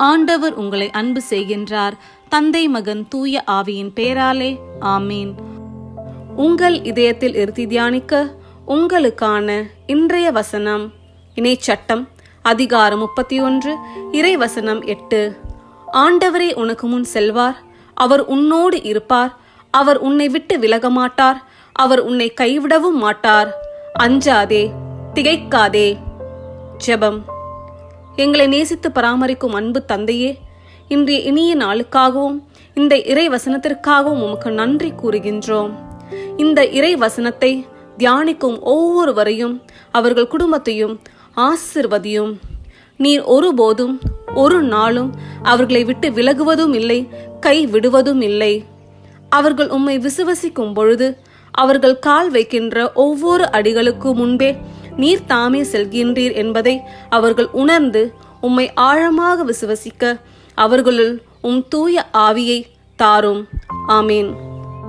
ஆண்டவர் உங்களை அன்பு செய்கின்றார். தந்தை மகன் தூய ஆவியின் பேராலே ஆமீன். உங்கள் இதயத்தில் இருத்தி தியானிக்க உங்களுக்கான இன்றைய வசனம் இணைச்சட்டம் அதிகாரம் முப்பத்தி ஒன்று இறை வசனம் எட்டு. ஆண்டவரே உனக்கு முன் செல்வார். அவர் உன்னோடு இருப்பார். அவர் உன்னை விட்டு விலக மாட்டார் அவர் உன்னை கைவிடவும் மாட்டார். அஞ்சாதே திகைக்காதே. ஜெபம். எங்களை நேசித்து பராமரிக்கும் அன்பு தந்தையே இன்றைய இனிய நாளுக்காகவும் இந்த இறை வசனத்திற்காகவும் உமக்கு நன்றி கூறுகின்றோம். இந்த இறை வசனத்தை தியானிக்கும் ஒவ்வொருவரையும் அவர்கள் குடும்பத்தையும் ஆசிர்வதியும். நீர் ஒருபோதும் ஒரு நாளும் அவர்களை விட்டு விலகுவதும் இல்லை கை விடுவதும் இல்லை. அவர்கள் உம்மை விசுவசிக்கும் பொழுது அவர்கள் கால் வைக்கின்ற ஒவ்வொரு அடிகளுக்கு முன்பே நீர் தாமே செல்கின்றீர் என்பதை அவர்கள் உணர்ந்து உம்மை ஆழமாக விசுவசிக்க அவர்களுள் உம் தூய ஆவியை தாரும். ஆமேன்.